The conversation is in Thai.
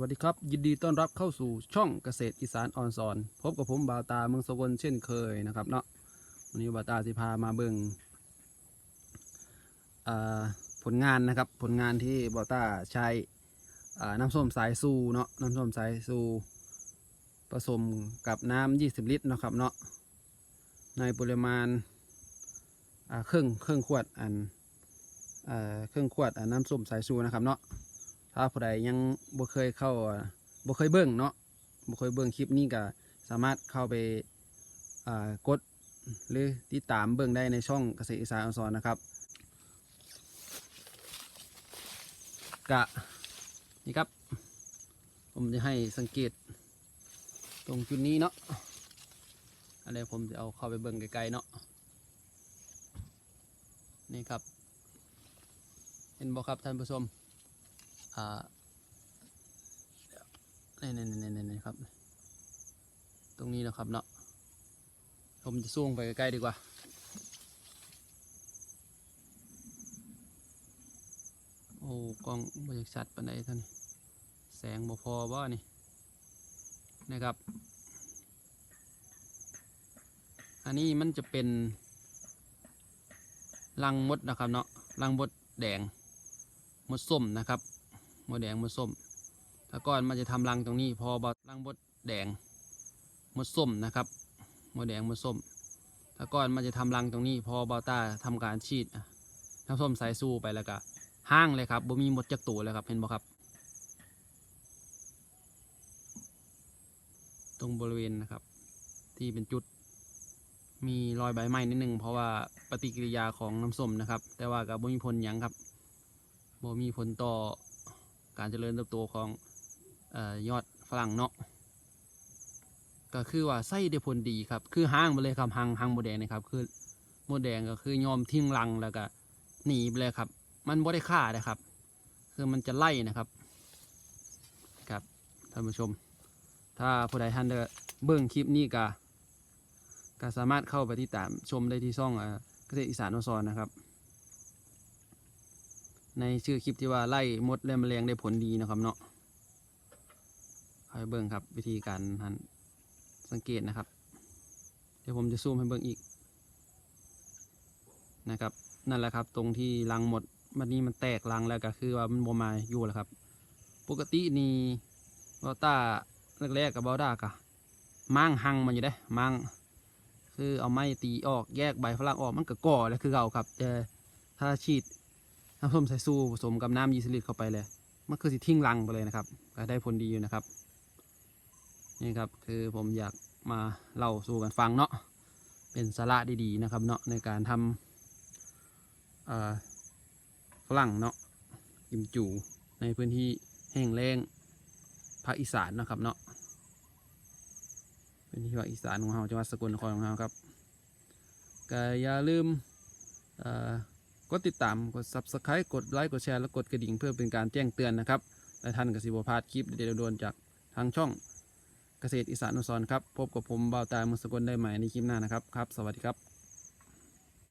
วัสดีครับ ยินดีต้อนรับเข้าสู่ช่องเกษตรอีสานออนซอน พบกับผมบาวตาเมืองสกลเช่นเคยนะครับเนาะวันนี้บาวตาสิพามาเบิ่งอ่าผลงานนะครับผลงานที่บาวตาใช้น้ำส้มสายซูเนาะน้ำส้มสายซูผสมกับน้ำ20 ลิตรนะครับเนาะในปริมาณครึ่งครึ่งขวดอันอ่าครึ่งขวดอันน้ำส้มสายซูนะครับเนาะ ถ้าผู้ใดยังบ่เคยเข้าบ่เคยเบิ่งเนาะบ่เคยเบิ่งคลิปนี้ก็สามารถเข้าไปกดหรือติดตามเบิ่งได้ในช่องเกษตรอีสานออนซอนนะครับกะนี่ครับ ผมจะให้สังเกตตรงจุดนี้เนาะอันนี้ผมจะเอาเข้าไปเบิ่งไกลๆเนาะนี่ครับ เห็นบ่ครับท่านผู้ชม นี่นี่นี่นี่นี่ครับ ตรงนี้นะครับเนาะผมจะซูมไปใกล้ๆดีกว่า โอ้กล้องบริษัทปันใดท่านนี่แสงบ่พอบ่นี่ นะครับ อันนี้มันจะเป็นรังมดนะครับเนาะรังมดแดงมดส้มนะครับ มดแดงมดส้มถ้าก่อนมันจะทำรังตรงนี้ พอบรังมดแดงมดส้มนะครับมดแดงมดส้มถ้าก่อนมันจะทำรังตรงนี้ พอบาต้าทำการฉีดน้ำส้มสายสู้ไปแล้วก็ห้างเลยครับบ่มีหมดจักตัวเลยครับเห็นบ่ครับ ตรงบริเวณนะครับ ที่เป็นจุดมีรอยใบไม้นิดนึงเพราะว่าปฏิกิริยาของน้ำส้มนะครับ แต่ว่ากับบ่มีผลยังครับบ่มีผลต่อ การเจริญเติบโตของออยอดฝรั่งเนาะก็คือว่าไส้ได้ผลดีครับ คือห้างไปเลยครับห้างห้างโมแดงนะครับ คือโมแดงก็คือยอมทิ้งรังแล้วก็หนีไปเลยครับ มันบ่ได้ฆ่านะครับ คือมันจะไล่นะครับ ครับท่านผู้ชม ถ้าผู้ใดท่านเดเบิ่งคลิปนี้ก็ก็สามารถเข้าไปที่ตามชมได้ที่ช่องเกษตรอีสานอซอนนะครับ ในชื่อคลิปที่ว่าไล่มดและแมลงได้ผลดีนะครับเนาะคอยเบิ่งครับวิธีการหันสังเกตนะครับ เดี๋ยวผมจะซูมให้เบิ่งอีกนะครับ นั่นแหละครับตรงที่รังหมดมันนี้มันแตกรังแล้วก็คือว่ามันบมาอยู่แล้วครับ ปกตินี่บอต้าแรกๆกับบอด้ากะมั่งหังมันอยู่ได้มั่งคือเอาไม้ตีออกแยกใบฝรั่งออกมันก็ก่อแล้วคือเก่าครับแต่ถ้าฉีด น้ำส้มสายซูผสมกับน้ำยีสลิตเข้าไปเลยมันคือสิทิ้งรังไปเลยนะครับก็ได้ผลดีอยู่นะครับ นี่ครับคือผมอยากมาเล่าสู่กันฟังเนาะเป็นสาระดีๆนะครับเนาะในการทำฝรั่งเนาะกิมจูในพื้นที่แห้งแล้งภาคอีสานนะครับเนาะพื้นที่ภาคอีสานของเราจังหวัดสกลนครของเราครับก็อย่าลืมอ กดติดตามกด subscribe กดไลค์กดแชร์และกดกระดิ่งเพื่อเป็นการแจ้งเตือนนะครับและท่านกสิบพาดคลิปเด็ดๆโดนจากทางช่องเกษตรอีสานอุสรณ์ครับ พบกับผมบ่าวตามุสกลได้ใหม่ในคลิปหน้านะครับครับ สวัสดีครับ